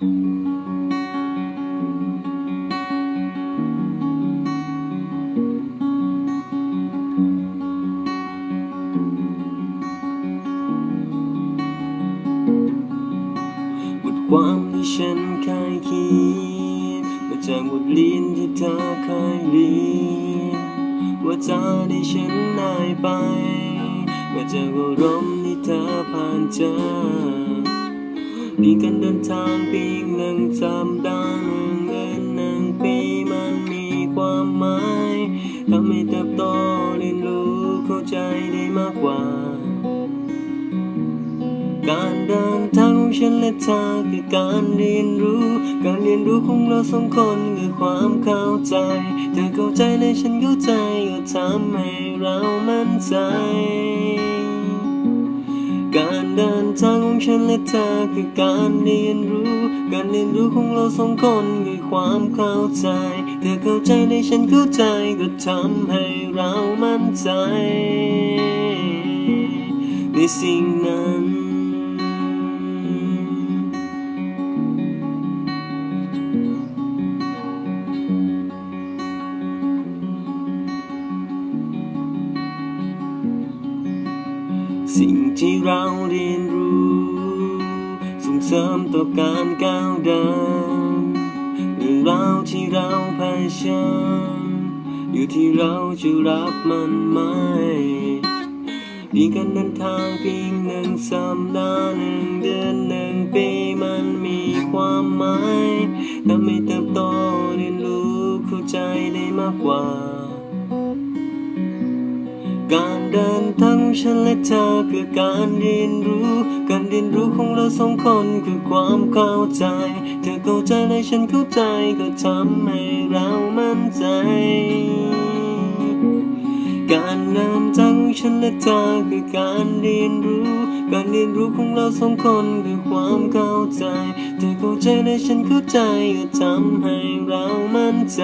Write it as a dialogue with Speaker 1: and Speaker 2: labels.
Speaker 1: บทความที่ฉันเคยเขียนมาจากบทเรียนที่เธอเคยเรียนว่าจาที่ฉันได้ไป มาจากอารมณ์ที่เธอผ่านเจอ มีการเดินทางเพีหนึ่งสัปดาห์หนึ่งเดือนหนึ่งปีมันมีความหมายทำให้เติบโตเรียนรู้เข้าใจได้มากกว่า การเดินทางของฉันและเธอคือการเรียนรู้ การเรียนรู้ของเราสองคนคือความเข้าใจ เธอเข้าใจและฉันเข้าใจก็ทำให้เรามั่นใจ ฉันและเธอคือการเรียนรู้ การเรียนรู้ของเราสองคนคือความเข้าใจ เธอเข้าใจและฉันเข้าใจก็ทำให้เรามั่นใจ ในสิ่งนั้นสิ่งที่เราเรียนรู้ สริมต่อการก้าวเดินเรื่องราวที่เราเผชิญอยู่ที่เราจะรับมันไหมมีการเดินทางเพียงหนึ่งสัปดาห์หนึ่งเดือนหนึ่งปีมันมีความหมายทำให้เติบโตเรียนรู้เข้าใจได้มากกว่า การเดินทางของฉันและเธอคือการเรียนรู้ การเรียนรู้ของเราสองคนคือความเข้าใจ เธอเข้าใจและฉันเข้าใจก็ทำให้เรามั่นใจ การเดินทางของฉันและเธอคือการเรียนรู้ การเรียนรู้ของเราสองคนคือความเข้าใจ เธอเข้าใจและฉันเข้าใจก็ทำให้เรามั่นใจ